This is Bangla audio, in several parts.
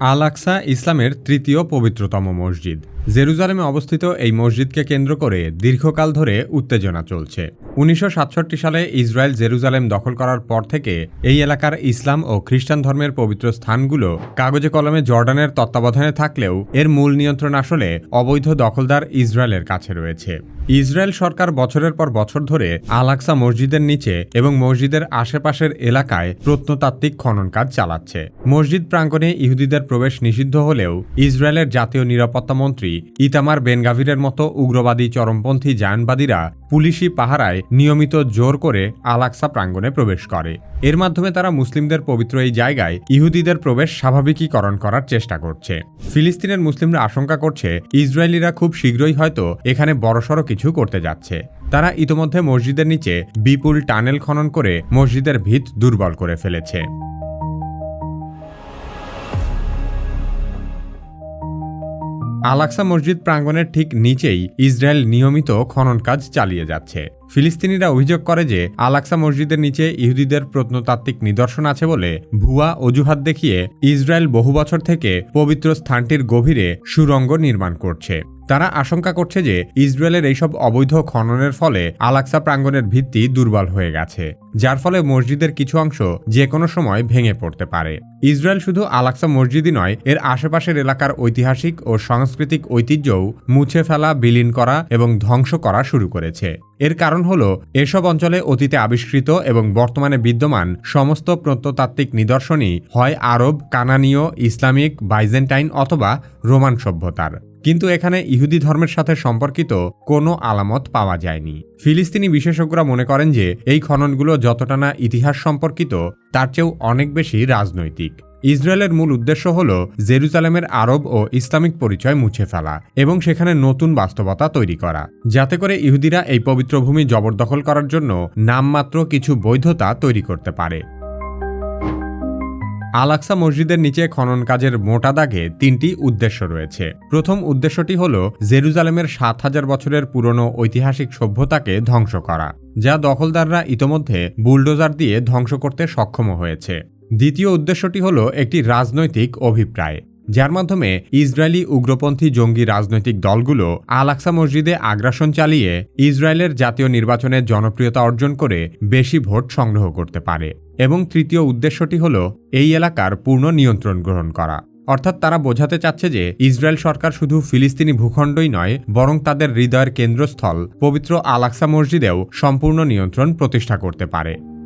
আল আকসা ইসলামের তৃতীয় পবিত্রতম মসজিদ। জেরুজালেমে অবস্থিত এই মসজিদকে কেন্দ্র করে দীর্ঘকাল ধরে উত্তেজনা চলছে। উনিশশো সাতষট্টি সালে ইসরায়েল জেরুজালেম দখল করার পর থেকে এই এলাকার ইসলাম ও খ্রিস্টান ধর্মের পবিত্র স্থানগুলো কাগজে কলমে জর্ডানের তত্ত্বাবধানে থাকলেও এর মূল নিয়ন্ত্রণ আসলে অবৈধ দখলদার ইসরায়েলের কাছে রয়েছে। ইসরায়েল সরকার বছরের পর বছর ধরে আলাক্সা মসজিদের নিচে এবং মসজিদের আশেপাশের এলাকায় প্রত্নতাত্ত্বিক খনন কাজ চালাচ্ছে। মসজিদ প্রাঙ্গণে ইহুদিদের প্রবেশ নিষিদ্ধ হলেও ইসরায়েলের জাতীয় নিরাপত্তা মন্ত্রী ইতামার বেনগাভিরের মতো উগ্রবাদী চরমপন্থী জায়নবাদীরা পুলিশি পাহারায় নিয়মিত জোর করে আল আকসা প্রাঙ্গণে প্রবেশ করে। এর মাধ্যমে তারা মুসলিমদের পবিত্র এই জায়গায় ইহুদিদের প্রবেশ স্বাভাবিকীকরণ করার চেষ্টা করছে। ফিলিস্তিনের মুসলিমরা আশঙ্কা করছে, ইসরায়েলিরা খুব শীঘ্রই হয়তো এখানে বড়সড় কিছু করতে যাচ্ছে। তারা ইতোমধ্যে মসজিদের নিচে বিপুল টানেল খনন করে মসজিদের ভিত দুর্বল করে ফেলেছে। আলাক্সা মসজিদ প্রাঙ্গণের ঠিক নিচেই ইসরায়েল নিয়মিত খনন কাজ চালিয়ে যাচ্ছে। ফিলিস্তিনিরা অভিযোগ করে যে আলাক্সা মসজিদের নিচে ইহুদিদের প্রত্নতাত্ত্বিক নিদর্শন আছে বলে ভুয়া অজুহাত দেখিয়ে ইসরায়েল বহু বছর থেকে পবিত্র স্থানটির গভীরে সুরঙ্গ নির্মাণ করছে। তারা আশঙ্কা করছে যে ইসরায়েলের এইসব অবৈধ খননের ফলে আলাক্সা প্রাঙ্গণের ভিত্তি দুর্বল হয়ে গেছে। যার ফলে মসজিদের কিছু অংশ যে কোনো সময় ভেঙে পড়তে পারে। ইসরায়েল শুধু আলাক্সা মসজিদই নয়, এর আশেপাশের এলাকার ঐতিহাসিক ও সাংস্কৃতিক ঐতিহ্যও মুছে ফেলা, বিলীন করা এবং ধ্বংস করা শুরু করেছে। এর কারণ হল, এসব অঞ্চলে অতীতে আবিষ্কৃত এবং বর্তমানে বিদ্যমান সমস্ত প্রত্নতাত্ত্বিক নিদর্শনই হয় আরব, কানানীয়, ইসলামিক, বাইজেন্টাইন অথবা রোমান সভ্যতার। কিন্তু এখানে ইহুদি ধর্মের সাথে সম্পর্কিত কোনো আলামত পাওয়া যায়নি। ফিলিস্তিনি বিশেষজ্ঞরা মনে করেন যে, এই খননগুলো যতটা না ইতিহাস সম্পর্কিত, তার চেয়েও অনেক বেশি রাজনৈতিক। ইসরায়েলের মূল উদ্দেশ্য হল জেরুজালেমের আরব ও ইসলামিক পরিচয় মুছে ফেলা এবং সেখানে নতুন বাস্তবতা তৈরি করা। যাতে করে ইহুদিরা এই পবিত্র ভূমি জবরদখল করার জন্য নামমাত্র কিছু বৈধতা তৈরি করতে পারে। আলাক্সা মসজিদের নিচে খনন কাজের মোটা দাগে তিনটি উদ্দেশ্য রয়েছে। প্রথম উদ্দেশ্যটি হল জেরুজালেমের সাত হাজার বছরের পুরনো ঐতিহাসিক সভ্যতাকে ধ্বংস করা, যা দখলদাররা ইতোমধ্যে বুলডোজার দিয়ে ধ্বংস করতে সক্ষম হয়েছে। দ্বিতীয় উদ্দেশ্যটি হল একটি রাজনৈতিক অভিপ্রায়। যার মাধ্যমে ইসরায়েলি উগ্রপন্থী জঙ্গি রাজনৈতিক দলগুলো আল আকসা মসজিদে আগ্রাসন চালিয়ে ইসরায়েলের জাতীয় নির্বাচনে জনপ্রিয়তা অর্জন করে বেশি ভোট সংগ্রহ করতে পারে। এবং তৃতীয় উদ্দেশ্যটি হল এই এলাকার পূর্ণ নিয়ন্ত্রণ গ্রহণ করা। অর্থাৎ তারা বোঝাতে চাচ্ছে যে ইসরায়েল সরকার শুধু ফিলিস্তিনি ভূখণ্ডই নয়, বরং তাদের হৃদয়ের কেন্দ্রস্থল পবিত্র আলাক্সা মসজিদেও সম্পূর্ণ নিয়ন্ত্রণ প্রতিষ্ঠা করতে পারে।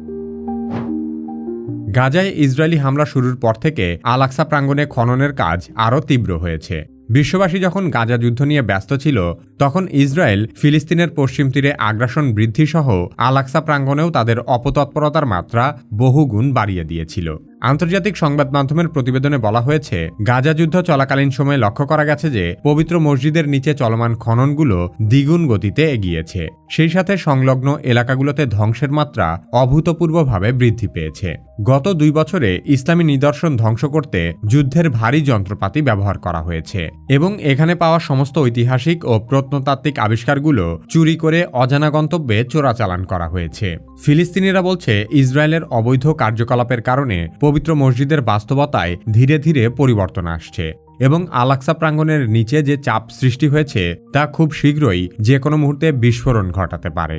গাজায় ইসরায়েলি হামলা শুরুর পর থেকে আলাক্সা প্রাঙ্গণে খননের কাজ আরও তীব্র হয়েছে। বিশ্ববাসী যখন গাজা যুদ্ধ নিয়ে ব্যস্ত ছিল, তখন ইসরায়েল, ফিলিস্তিনের পশ্চিম তীরে আগ্রাসন বৃদ্ধিসহ আলাক্সা প্রাঙ্গণেও তাদের অপতৎপরতার মাত্রা বহুগুণ বাড়িয়ে দিয়েছিল। আন্তর্জাতিক সংবাদ মাধ্যমের প্রতিবেদনে বলা হয়েছে, গাজা যুদ্ধ চলাকালীন সময়ে লক্ষ্য করা গেছে যে, পবিত্র মসজিদের নিচে চলমান খননগুলো দ্বিগুণ গতিতে এগিয়েছে। সেই সাথে সংলগ্ন এলাকাগুলোতে ধ্বংসের মাত্রা অভূতপূর্বভাবে বৃদ্ধি পেয়েছে। গত দুই বছরে ইসলামী নিদর্শন ধ্বংস করতে যুদ্ধের ভারী যন্ত্রপাতি ব্যবহার করা হয়েছে এবং এখানে পাওয়া সমস্ত ঐতিহাসিক ও প্রত্নতাত্ত্বিক আবিষ্কারগুলো চুরি করে অজানা গন্তব্যে চোরাচালান করা হয়েছে। ফিলিস্তিনিরা বলছে, ইসরায়েলের অবৈধ কার্যকলাপের কারণে পবিত্র মসজিদের বাস্তবতায় ধীরে ধীরে পরিবর্তন আসছে এবং আলাক্সা প্রাঙ্গণের নিচে যে চাপ সৃষ্টি হয়েছে তা খুব শীঘ্রই যে কোনো মুহূর্তে বিস্ফোরণ ঘটাতে পারে।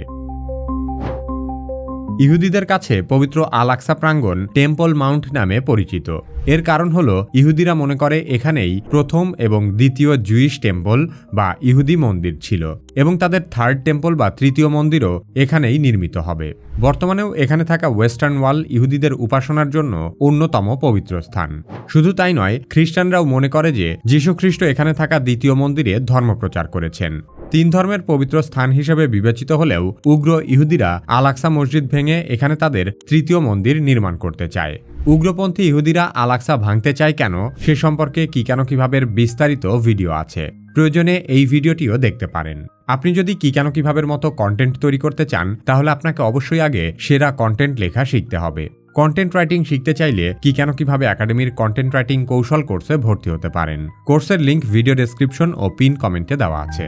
ইহুদিদের কাছে পবিত্র আলাক্সা প্রাঙ্গণ টেম্পল মাউন্ট নামে পরিচিত। এর কারণ হল, ইহুদিরা মনে করে এখানেই প্রথম এবং দ্বিতীয় জুইশ টেম্পল বা ইহুদি মন্দির ছিল এবং তাদের থার্ড টেম্পল বা তৃতীয় মন্দিরও এখানেই নির্মিত হবে। বর্তমানেও এখানে থাকা ওয়েস্টার্ন ওয়াল ইহুদিদের উপাসনার জন্য অন্যতম পবিত্র স্থান। শুধু তাই নয়, খ্রিস্টানরাও মনে করে যে, যীশুখ্রিস্ট এখানে থাকা দ্বিতীয় মন্দিরে ধর্মপ্রচার করেছেন। তিন ধর্মের পবিত্র স্থান হিসেবে বিবেচিত হলেও উগ্র ইহুদিরা আলাক্সা মসজিদ ভেঙে এখানে তাদের তৃতীয় মন্দির নির্মাণ করতে চায়। উগ্রপন্থী ইহুদিরা আলাক্সা ভাঙতে চায় কেন? সে সম্পর্কে কি কেন কীভাবে বিস্তারিত ভিডিও আছে? প্রয়োজনে এই ভিডিওটিও দেখতে পারেন। আপনি যদি কি কেন কিভাবের মতো কন্টেন্ট তৈরি করতে চান, তাহলে আপনাকে অবশ্যই আগে সেরা কন্টেন্ট লেখা শিখতে হবে। কন্টেন্ট রাইটিং শিখতে চাইলে কি কেন কীভাবে একাডেমির কন্টেন্ট রাইটিং কৌশল কোর্সে ভর্তি হতে পারেন। কোর্সের লিঙ্ক ভিডিও ডেসক্রিপশন ও পিন কমেন্টে দেওয়া আছে।